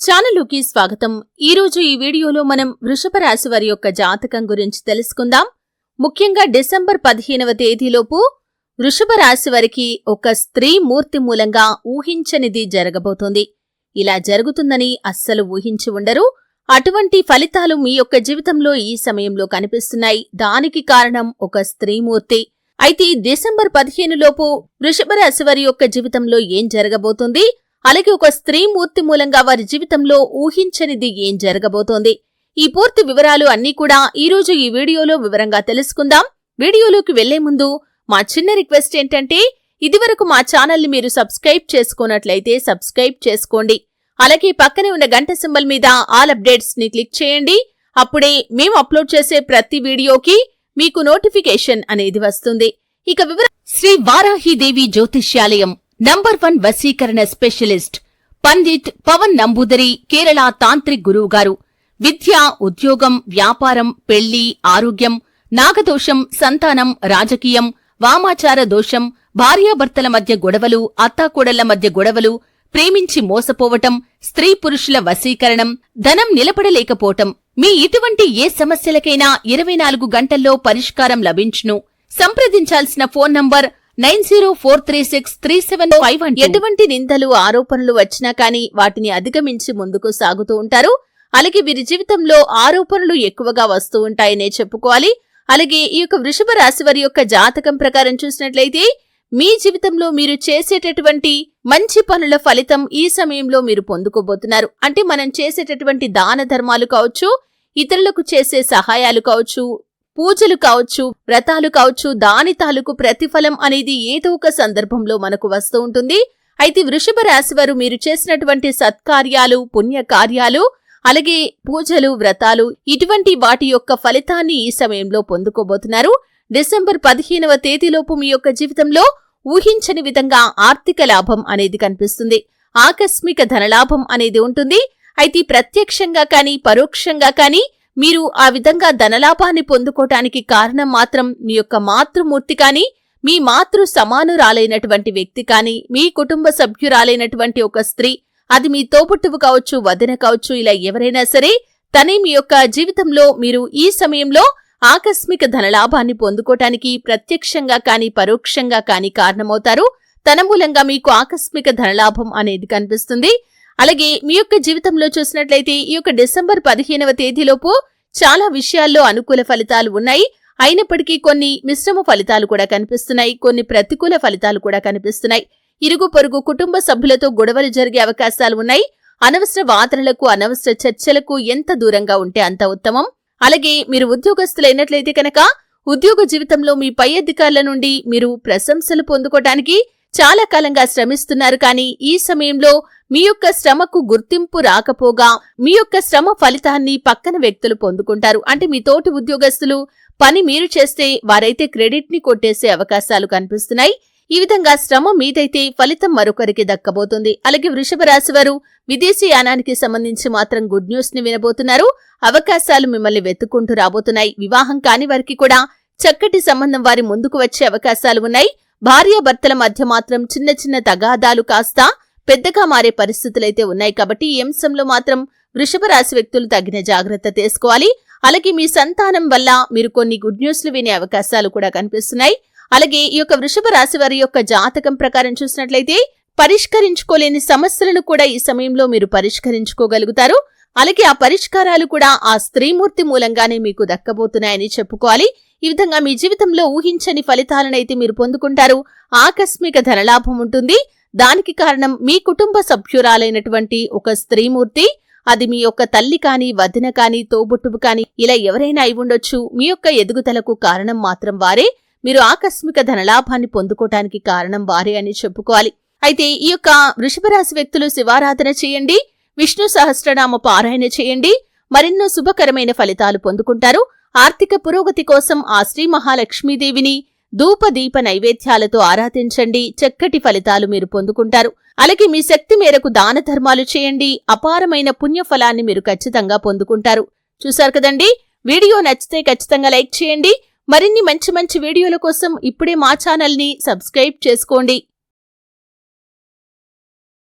ఛానలుకి స్వాగతం. ఈ రోజు ఈ వీడియోలో మనం వృషభ రాశి వారి యొక్క జాతకం గురించి తెలుసుకుందాం. ముఖ్యంగా డిసెంబర్ పదిహేనవ తేదీలోపు వృషభ రాశి వారికి ఒక స్త్రీ మూర్తి మూలంగా ఊహించనిది జరగబోతోంది. ఇలా జరుగుతుందని అస్సలు ఊహించి ఉండరు. అటువంటి ఫలితాలు మీ యొక్క జీవితంలో ఈ సమయంలో కనిపిస్తున్నాయి. దానికి కారణం ఒక స్త్రీమూర్తి అయితే డిసెంబర్ పదిహేను లోపు వృషభ రాశి వారి యొక్క జీవితంలో ఏం జరగబోతుంది? అలాగే ఒక స్త్రీ మూర్తి మూలంగా వారి జీవితంలో ఊహించనిది ఏం జరగబోతోంది? ఈ పూర్తి వివరాలు అన్నీ కూడా ఈరోజు ఈ వీడియోలో వివరంగా తెలుసుకుందాం. వీడియోలోకి వెళ్ళే ముందు మా చిన్న రిక్వెస్ట్ ఏంటంటే ఇదివరకు మా ఛానల్ని మీరు సబ్స్క్రైబ్ చేసుకున్నట్లయితే సబ్స్క్రైబ్ చేసుకోండి. అలాగే పక్కనే ఉన్న గంట సింబల్ మీద ఆల్ అప్డేట్స్ని క్లిక్ చేయండి. అప్పుడే మేము అప్లోడ్ చేసే ప్రతి వీడియోకి మీకు నోటిఫికేషన్ అనేది వస్తుంది. ఇక వివర శ్రీ వారాహిదేవి జ్యోతిష్యాలయం నంబర్ వన్ వశీకరణ స్పెషలిస్ట్ పండిత్ పవన్ నంబూదరి కేరళ తాంత్రిక్ గురువు గారు. విద్య ఉద్యోగం వ్యాపారం పెళ్ళి ఆరోగ్యం నాగదోషం సంతానం రాజకీయం వామాచార దోషం భార్యాభర్తల మధ్య గొడవలు అత్తాకోడళ్ళ మధ్య గొడవలు ప్రేమించి మోసపోవటం స్త్రీ పురుషుల వశీకరణం ధనం నిలబడలేకపోవటం. మీ ఇటువంటి ఏ సమస్యలకైనా ఇరవై నాలుగు గంటల్లో పరిష్కారం లభించును. సంప్రదించాల్సిన phone number nine zero four three six three seven five one ఎటువంటి నిందలు ఆరోపణలు వచ్చినా కానీ వాటిని అధిగమించి ముందుకు సాగుతూ ఉంటారు. అలాగే వీరి జీవితంలో ఆరోపణలు ఎక్కువగా వస్తూ ఉంటాయనే చెప్పుకోవాలి. అలాగే ఈ యొక్క వృషభ రాశి వారి యొక్క జాతకం ప్రకారం చూసినట్లయితే మీ జీవితంలో మీరు చేసేటటువంటి మంచి పనుల ఫలితం ఈ సమయంలో మీరు పొందుకోబోతున్నారు. అంటే మనం చేసేటటువంటి దాన ధర్మాలు కావచ్చు ఇతరులకు చేసే సహాయాలు కావచ్చు పూజలు కావచ్చు వ్రతాలు కావచ్చు దాని తాలూకు ప్రతిఫలం అనేది ఏదో ఒక సందర్భంలో మనకు వస్తూ ఉంటుంది. అయితే వృషభ రాశి వారు మీరు చేసినటువంటి సత్కార్యాలు పుణ్య కార్యాలు అలాగే పూజలు వ్రతాలు ఇటువంటి వాటి యొక్క ఫలితాన్ని ఈ సమయంలో పొందుకోబోతున్నారు. డిసెంబర్ పదిహేనవ తేదీలోపు మీ యొక్క జీవితంలో ఊహించని విధంగా ఆర్థిక లాభం అనేది కనిపిస్తుంది. ఆకస్మిక ధనలాభం అనేది ఉంటుంది. అయితే ప్రత్యక్షంగా కానీ పరోక్షంగా కానీ మీరు ఆ విధంగా ధనలాభాన్ని పొందుకోటానికి కారణం మాత్రం మీ యొక్క మాతృమూర్తి కానీ మీ మాతృ సమానురాలైనటువంటి వ్యక్తి కానీ మీ కుటుంబ సభ్యురాలైనటువంటి ఒక స్త్రీ అది మీ తోబుట్టువు కావచ్చు వదిన కావచ్చు ఇలా ఎవరైనా సరే తనే మీ యొక్క జీవితంలో మీరు ఈ సమయంలో ఆకస్మిక ధనలాభాన్ని పొందుకోటానికి ప్రత్యక్షంగా కానీ పరోక్షంగా కానీ కారణమవుతారు. తన మూలంగా మీకు ఆకస్మిక ధనలాభం అనేది కనిపిస్తుంది. అలాగే మీ యొక్క జీవితంలో చూసినట్లయితే ఈ యొక్క డిసెంబర్ పదిహేనవ తేదీలోపు చాలా విషయాల్లో అనుకూల ఫలితాలు ఉన్నాయి. అయినప్పటికీ కొన్ని మిశ్రమ ఫలితాలు కూడా కనిపిస్తున్నాయి. కొన్ని ప్రతికూల ఫలితాలు కూడా కనిపిస్తున్నాయి. ఇరుగు పొరుగు కుటుంబ సభ్యులతో గొడవలు జరిగే అవకాశాలు ఉన్నాయి. అనవసర వాదనలకు అనవసర చర్చలకు ఎంత దూరంగా ఉంటే అంత ఉత్తమం. అలాగే మీరు ఉద్యోగస్తులైనట్లయితే కనుక ఉద్యోగ జీవితంలో మీ పై అధికారుల నుండి మీరు ప్రశంసలు పొందుకోవటానికి చాలా కాలంగా శ్రమిస్తున్నారు కానీ ఈ సమయంలో మీ యొక్క శ్రమకు గుర్తింపు రాకపోగా మీ యొక్క శ్రమ ఫలితాన్ని పక్కన వ్యక్తులు పొందుకుంటారు. అంటే మీ తోటి ఉద్యోగస్తులు పని మీరు చేస్తే వారైతే క్రెడిట్ని కొట్టేసే అవకాశాలు కనిపిస్తున్నాయి. ఈ విధంగా శ్రమ మీదైతే ఫలితం మరొకరికి దక్కబోతుంది. అలాగే వృషభ రాశి వారు విదేశీ యానానికి సంబంధించి మాత్రం గుడ్ న్యూస్ని వినబోతున్నారు. అవకాశాలు మిమ్మల్ని వెతుక్కుంటూ రాబోతున్నాయి. వివాహం కాని వారికి కూడా చక్కటి సంబంధం వారి ముందుకు వచ్చే అవకాశాలు ఉన్నాయి. భార్యాభర్తల మధ్య మాత్రం చిన్న చిన్న తగాదాలు కాస్త పెద్దగా మారే పరిస్థితులైతే ఉన్నాయి కాబట్టి ఈ అంశంలో మాత్రం వృషభ రాశి వ్యక్తులు తగిన జాగ్రత్త తీసుకోవాలి. అలాగే మీ సంతానం వల్ల మీరు కొన్ని గుడ్ న్యూస్లు వినే అవకాశాలు కూడా కనిపిస్తున్నాయి. అలాగే ఈ యొక్క వృషభ రాశి వారి యొక్క జాతకం ప్రకారం చూసినట్లయితే పరిష్కరించుకోలేని సమస్యలను కూడా ఈ సమయంలో మీరు పరిష్కరించుకోగలుగుతారు. అలాగే ఆ పరిష్కారాలు కూడా ఆ స్త్రీమూర్తి మూలంగానే మీకు దక్కబోతున్నాయని చెప్పుకోవాలి. ఈ విధంగా మీ జీవితంలో ఊహించని ఫలితాలనైతే మీరు పొందుకుంటారు. ఆకస్మిక ధనలాభం ఉంటుంది. దానికి కారణం మీ కుటుంబ సభ్యురాలైనటువంటి ఒక స్త్రీమూర్తి అది మీ యొక్క తల్లి కాని వదిన కాని తోబుట్టువు కాని ఇలా ఎవరైనా అయి ఉండొచ్చు. మీ యొక్క ఎదుగుదలకు కారణం మాత్రం వారే. మీరు ఆకస్మిక ధనలాభాన్ని పొందుకోవటానికి కారణం వారే అని చెప్పుకోవాలి. అయితే ఈ యొక్క వృషభరాశి వ్యక్తులు శివారాధన చేయండి. విష్ణు సహస్రనామ పారాయణ చేయండి. మరెన్నో శుభకరమైన ఫలితాలు పొందుకుంటారు. ఆర్థిక పురోగతి కోసం ఆ శ్రీ మహాలక్ష్మీదేవిని ధూప దీప నైవేద్యాలతో ఆరాధించండి. చక్కటి ఫలితాలు మీరు పొందుకుంటారు. అలాగే మీ శక్తి మేరకు దాన ధర్మాలు చేయండి. అపారమైన పుణ్యఫలాన్ని మీరు ఖచ్చితంగా పొందుకుంటారు. చూశారు కదండి? వీడియో నచ్చితే ఖచ్చితంగా లైక్ చేయండి. మరిన్ని మంచి మంచి వీడియోల కోసం ఇప్పుడే మా ఛానల్ని సబ్స్క్రైబ్ చేసుకోండి.